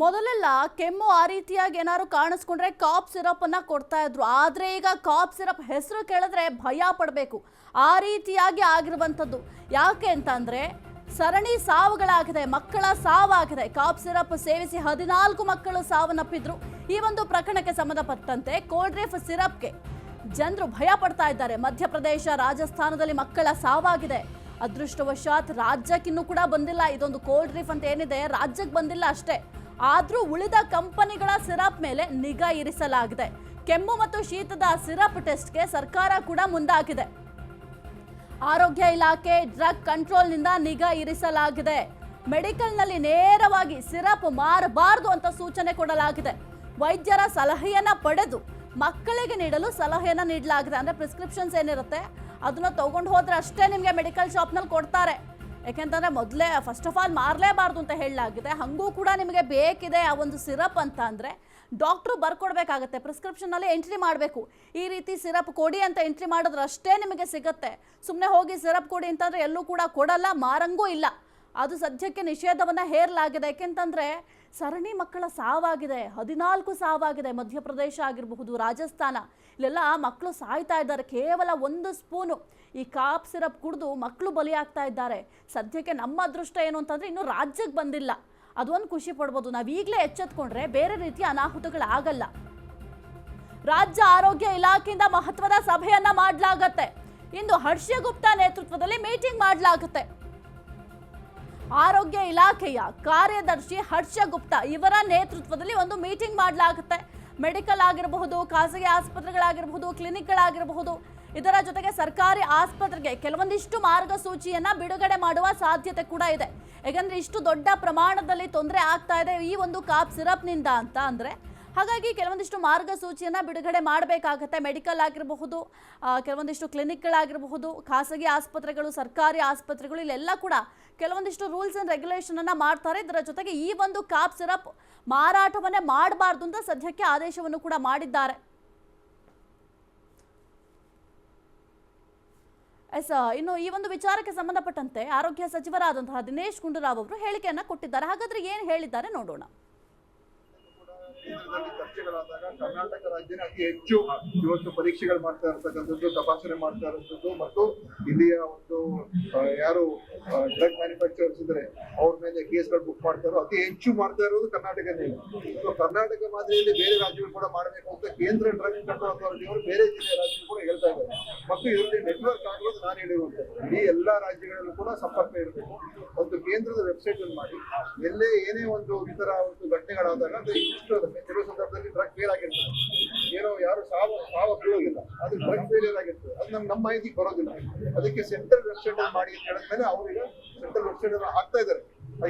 ಮೊದಲೆಲ್ಲ ಕೆಮ್ಮು ಆ ರೀತಿಯಾಗಿ ಏನಾದ್ರು ಕಾಣಿಸ್ಕೊಂಡ್ರೆ ಕಾಪ್ ಸಿರಪ್ ಅನ್ನ ಕೊಡ್ತಾ ಇದ್ರು. ಆದ್ರೆ ಈಗ ಕಾಪ್ ಸಿರಪ್ ಹೆಸರು ಕೇಳಿದ್ರೆ ಭಯ ಪಡಬೇಕು. ಆ ರೀತಿಯಾಗಿ ಆಗಿರುವಂಥದ್ದು. ಯಾಕೆ ಅಂತಂದ್ರೆ ಸರಣಿ ಸಾವುಗಳಾಗಿದೆ, ಮಕ್ಕಳ ಸಾವಾಗಿದೆ. ಕಾಪ್ ಸಿರಪ್ ಸೇವಿಸಿ ಹದಿನಾಲ್ಕು ಮಕ್ಕಳು ಸಾವನ್ನಪ್ಪಿದ್ರು. ಈ ಒಂದು ಪ್ರಕರಣಕ್ಕೆ ಸಂಬಂಧಪಟ್ಟಂತೆ ಕೋಲ್ಡ್ ಡ್ರೀಫ್ ಸಿರಪ್ಗೆ ಜನರು ಭಯ ಪಡ್ತಾ ಇದ್ದಾರೆ. ಮಧ್ಯಪ್ರದೇಶ ರಾಜಸ್ಥಾನದಲ್ಲಿ ಮಕ್ಕಳ ಸಾವಾಗಿದೆ. ಅದೃಷ್ಟವಶಾತ್ ರಾಜ್ಯಕ್ಕಿನ್ನೂ ಕೂಡ ಬಂದಿಲ್ಲ. ಇದೊಂದು ಕೋಲ್ಡ್ ರಿಫ್ ಅಂತ ಏನಿದೆ, ರಾಜ್ಯಕ್ಕೆ ಬಂದಿಲ್ಲ ಅಷ್ಟೇ. ಆದ್ರೂ ಉಳಿದ ಕಂಪನಿಗಳ ಸಿರಪ್ ಮೇಲೆ ನಿಗಾ ಇರಿಸಲಾಗಿದೆ. ಕೆಮ್ಮು ಮತ್ತು ಶೀತದ ಸಿರಪ್ ಟೆಸ್ಟ್ಗೆ ಸರ್ಕಾರ ಕೂಡ ಮುಂದಾಗಿದೆ. ಆರೋಗ್ಯ ಇಲಾಖೆ ಡ್ರಗ್ ಕಂಟ್ರೋಲ್ನಿಂದ ನಿಗಾ ಇರಿಸಲಾಗಿದೆ. ಮೆಡಿಕಲ್ನಲ್ಲಿ ನೇರವಾಗಿ ಸಿರಪ್ ಮಾರಬಾರದು ಅಂತ ಸೂಚನೆ ಕೊಡಲಾಗಿದೆ. ವೈದ್ಯರ ಸಲಹೆಯನ್ನ ಪಡೆದು ಮಕ್ಕಳಿಗೆ ನೀಡಲು ಸಲಹೆಯನ್ನ ನೀಡಲಾಗಿದೆ. ಅಂದ್ರೆ ಪ್ರಿಸ್ಕ್ರಿಪ್ಷನ್ಸ್ ಏನಿರುತ್ತೆ, ಅದನ್ನ ತಗೊಂಡು ಹೋದರೆ ಅಷ್ಟೇ ನಿಮಗೆ ಮೆಡಿಕಲ್ ಶಾಪ್ನಲ್ಲಿ ಕೊಡ್ತಾರೆ. ಯಾಕೆಂತಂದ್ರೆ ಮೊದಲೇ ಫಸ್ಟ್ ಆಫ್ ಆಲ್ ಮಾರಲೇಬಾರ್ದು ಅಂತ ಹೇಳಲಾಗಿದೆ. ಹಾಗೂ ಕೂಡ ನಿಮಗೆ ಬೇಕಿದೆ ಆ ಒಂದು ಸಿರಪ್ ಅಂತ ಅಂದರೆ ಡಾಕ್ಟ್ರು ಬರ್ಕೊಡ್ಬೇಕಾಗತ್ತೆ. ಪ್ರಿಸ್ಕ್ರಿಪ್ಷನಲ್ಲಿ ಎಂಟ್ರಿ ಮಾಡಬೇಕು. ಈ ರೀತಿ ಸಿರಪ್ ಕೊಡಿ ಅಂತ ಎಂಟ್ರಿ ಮಾಡಿದ್ರೆ ಅಷ್ಟೇ ನಿಮಗೆ ಸಿಗತ್ತೆ. ಸುಮ್ಮನೆ ಹೋಗಿ ಸಿರಪ್ ಕೊಡಿ ಅಂತಂದರೆ ಎಲ್ಲೂ ಕೂಡ ಕೊಡಲ್ಲ, ಮಾರಂಗೂ ಇಲ್ಲ. ಅದು ಸದ್ಯಕ್ಕೆ ನಿಷೇಧವನ್ನು ಹೇರಲಾಗಿದೆ. ಯಾಕೆಂತಂದರೆ, ಸರಣಿ ಮಕ್ಕಳ ಸಾವಾಗಿದೆ. ಹದಿನಾಲ್ಕು ಸಾವಾಗಿದೆ. ಮಧ್ಯಪ್ರದೇಶ ಆಗಿರಬಹುದು, ರಾಜಸ್ಥಾನ. ಇಲ್ಲೆಲ್ಲ ಮಕ್ಕಳು ಸಾಯ್ತಾ ಇದ್ದಾರೆ. ಕೇವಲ ಒಂದು ಸ್ಪೂನು. ಈ ಕಾಪ್ ಸಿರಪ್ ಕುಡಿದು ಮಕ್ಕಳು ಬಲಿಯಾಗ್ತಾ ಇದ್ದಾರೆ. ಸದ್ಯಕ್ಕೆ ನಮ್ಮ ಅದೃಷ್ಟ ಏನು ಅಂತಂದರೆ, ಇನ್ನೂ ರಾಜ್ಯಕ್ಕೆ ಬಂದಿಲ್ಲ. ಅದೊಂದು ಖುಷಿ ಪಡ್ಬೋದು. ನಾವು ಈಗಲೇ ಎಚ್ಚೆತ್ಕೊಂಡ್ರೆ ಬೇರೆ ರೀತಿಯ ಅನಾಹುತಗಳಾಗಲ್ಲ. ರಾಜ್ಯ ಆರೋಗ್ಯ ಇಲಾಖೆಯಿಂದ ಮಹತ್ವದ ಸಭೆಯನ್ನ ಮಾಡಲಾಗತ್ತೆ. ಇಂದು ಹರ್ಷ ಗುಪ್ತಾ ನೇತೃತ್ವದಲ್ಲಿ ಮೀಟಿಂಗ್ ಮಾಡಲಾಗುತ್ತೆ. ಆರೋಗ್ಯ ಇಲಾಖೆಯ ಕಾರ್ಯದರ್ಶಿ ಹರ್ಷ ಗುಪ್ತಾ ಇವರ ನೇತೃತ್ವದಲ್ಲಿ ಒಂದು ಮೀಟಿಂಗ್ ಮಾಡಲಾಗುತ್ತೆ. ಮೆಡಿಕಲ್ ಆಗಿರಬಹುದು, ಖಾಸಗಿ ಆಸ್ಪತ್ರೆಗಳಾಗಿರಬಹುದು, ಕ್ಲಿನಿಕ್ಗಳಾಗಿರಬಹುದು. ಇದರ ಜೊತೆಗೆ ಸರ್ಕಾರಿ ಆಸ್ಪತ್ರೆಗೆ ಕೆಲವೊಂದಿಷ್ಟು ಮಾರ್ಗಸೂಚಿಯನ್ನು ಬಿಡುಗಡೆ ಮಾಡುವ ಸಾಧ್ಯತೆ ಕೂಡ ಇದೆ. ಯಾಕಂದರೆ ಇಷ್ಟು ದೊಡ್ಡ ಪ್ರಮಾಣದಲ್ಲಿ ತೊಂದರೆ ಆಗ್ತಾ ಇದೆ ಈ ಒಂದು ಕಾಪ್ ಸಿರಪ್ನಿಂದ ಅಂತ ಅಂದ್ರೆ ಹಾಗಾಗಿ ಕೆಲವೊಂದಿಷ್ಟು ಮಾರ್ಗಸೂಚಿಯನ್ನು ಬಿಡುಗಡೆ ಮಾಡಬೇಕಾಗತ್ತೆ. ಮೆಡಿಕಲ್ ಆಗಿರಬಹುದು ಕೆಲವೊಂದಿಷ್ಟು ಕ್ಲಿನಿಕ್ಗಳಾಗಿರಬಹುದು, ಖಾಸಗಿ ಆಸ್ಪತ್ರೆಗಳು, ಸರ್ಕಾರಿ ಆಸ್ಪತ್ರೆಗಳು, ಇಲ್ಲೆಲ್ಲ ಕೂಡ ಕೆಲವೊಂದಿಷ್ಟು ರೂಲ್ಸ್ ಆ್ಯಂಡ್ ರೆಗ್ಯುಲೇಷನ್ ಅನ್ನ ಮಾಡ್ತಾರೆ. ಇದರ ಜೊತೆಗೆ ಈ ಒಂದು ಕಾಪ್ ಸಿರಪ್ ಮಾರಾಟವನ್ನೇ ಮಾಡಬಾರ್ದು ಅಂತ ಸದ್ಯಕ್ಕೆ ಆದೇಶವನ್ನು ಕೂಡ ಮಾಡಿದ್ದಾರೆ. ಎಸ್ ಇನ್ನು ಈ ಒಂದು ವಿಚಾರಕ್ಕೆ ಸಂಬಂಧಪಟ್ಟಂತೆ ಆರೋಗ್ಯ ಸಚಿವರಾದಂತಹ ದಿನೇಶ್ ಗುಂಡೂರಾವ್ ಅವರು ಹೇಳಿಕೆಯನ್ನು ಕೊಟ್ಟಿದ್ದಾರೆ. ಹಾಗಾದ್ರೆ ಏನು ಹೇಳಿದ್ದಾರೆ ನೋಡೋಣ. ಕೇಂದ್ರದಲ್ಲಿ ಚರ್ಚೆಗಳಾದಾಗ ಕರ್ನಾಟಕ ರಾಜ್ಯನೇ ಅತಿ ಹೆಚ್ಚು ಇವತ್ತು ಪರೀಕ್ಷೆಗಳು ಮಾಡ್ತಾ ಇರ್ತಕ್ಕಂಥದ್ದು, ತಪಾಸಣೆ ಮಾಡ್ತಾ ಇರುವಂತದ್ದು ಮತ್ತು ಇಲ್ಲಿಯ ಒಂದು ಯಾರು ಡ್ರಗ್ ಮ್ಯಾನುಫ್ಯಾಕ್ಚರರ್ಸ್ ಇದ್ರೆ ಅವ್ರ ಮೇಲೆ ಕೇಸ್ಗಳು ಬುಕ್ ಮಾಡ್ತಾರೋ ಅತಿ ಹೆಚ್ಚು ಮಾಡ್ತಾ ಇರೋದು ಕರ್ನಾಟಕದಲ್ಲಿ ಸೊ ಕರ್ನಾಟಕ ಮಾದರಿಯಲ್ಲಿ ಬೇರೆ ರಾಜ್ಯಗಳು ಕೂಡ ಮಾಡಬೇಕು ಅಂತ ಕೇಂದ್ರ ಡ್ರಗ್ ಕಂಟ್ರೋಲ್ ಅಥಾರಿಟಿ ಅವರು ಬೇರೆ ಜಿಲ್ಲೆಯ ರಾಜ್ಯಗಳು ಕೂಡ ಹೇಳ್ತಾ ಇದ್ದಾರೆ. ಮತ್ತು ಇದರಲ್ಲಿ ನೆಟ್ವರ್ಕ್ ಆಗೋದು ನಾನು ಹೇಳಿರುವಂತೆ ಇಡೀ ಎಲ್ಲಾ ರಾಜ್ಯಗಳಲ್ಲೂ ಕೂಡ ಸಂಪರ್ಕ ಇರಬೇಕು. ಒಂದು ಕೇಂದ್ರದ ವೆಬ್ಸೈಟ್ ಅಲ್ಲಿ ಮಾಡಿ. ಎಲ್ಲೇ ಏನೇ ಒಂದು ಇತರ ತರ ಒಂದು ಘಟನೆಗಳಾದಾಗ ಇಷ್ಟು ಕೆಲವು ಸಂದರ್ಭದಲ್ಲಿ ಡ್ರಗ್ ಫೇಲ್ ಆಗಿರ್ತದೆ. ಬೀಳೋದಿಲ್ಲ ಅದು ಡ್ರಗ್ ಫೇಲಿಯರ್ ಆಗಿರ್ತದೆ ಅದು ನಮ್ ನಮ್ಮ ಮಾಹಿತಿಗೆ ಬರೋದಿಲ್ಲ. ಅದಕ್ಕೆ ಸೆಂಟ್ರಲ್ ವೆಬ್ಸೈಟ್ ಅಲ್ಲಿ ಮಾಡಿ ಅಂತ ಹೇಳಿದ್ಮೇಲೆ ಅವ್ರಿಗೆ ಸೆಂಟ್ರಲ್ ವೆಬ್ಸೈಟ್ ಅನ್ನು ಹಾಕ್ತಾ ಇದ್ದಾರೆ.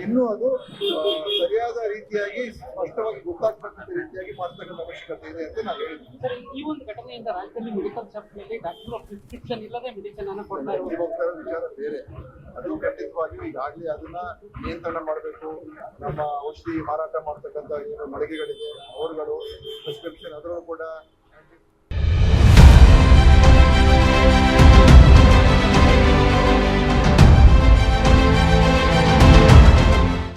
ಇನ್ನೂ ಅದು ಸರಿಯಾದ ರೀತಿಯಾಗಿ ಸ್ಪಷ್ಟವಾಗಿ ಗೊತ್ತಾಗ್ತಕ್ಕಂಥ ರೀತಿಯಾಗಿ ಮಾಡ್ತಕ್ಕಂಥ ಅವಶ್ಯಕತೆ ಇದೆ ಅಂತ ನಾನು ಹೇಳಿದ್ದೀನಿ ಈ ಒಂದು ಘಟನೆಯಿಂದ ರಾಜ್ಯದಲ್ಲಿ ಮೆಡಿಕಲ್ ಶಾಪ್ ಮೇಲೆ ಡಾಕ್ಟರ್ ಪ್ರಿಸ್ಕ್ರಿಪ್ಷನ್ ಇಲ್ಲದೆ ಮೆಡಿಸಿನ್ ಅನ್ನು ಕೊಡ್ತಾ ಇಲ್ಲಿ ಹೋಗ್ತಾ ಇರೋ ವಿಚಾರ ಬೇರೆ. ಅದು ಖಂಡಿತವಾಗಿ ಈಗಾಗಲೇ ಅದನ್ನ ನಿಯಂತ್ರಣ ಮಾಡಬೇಕು. ನಮ್ಮ ಔಷಧಿ ಮಾರಾಟ ಮಾಡ್ತಕ್ಕಂಥ ಏನು ಮಳಿಗೆಗಳಿದೆ ಅವರುಗಳು ಪ್ರಿಸ್ಕ್ರಿಪ್ಷನ್ ಅದರಲ್ಲೂ ಕೂಡ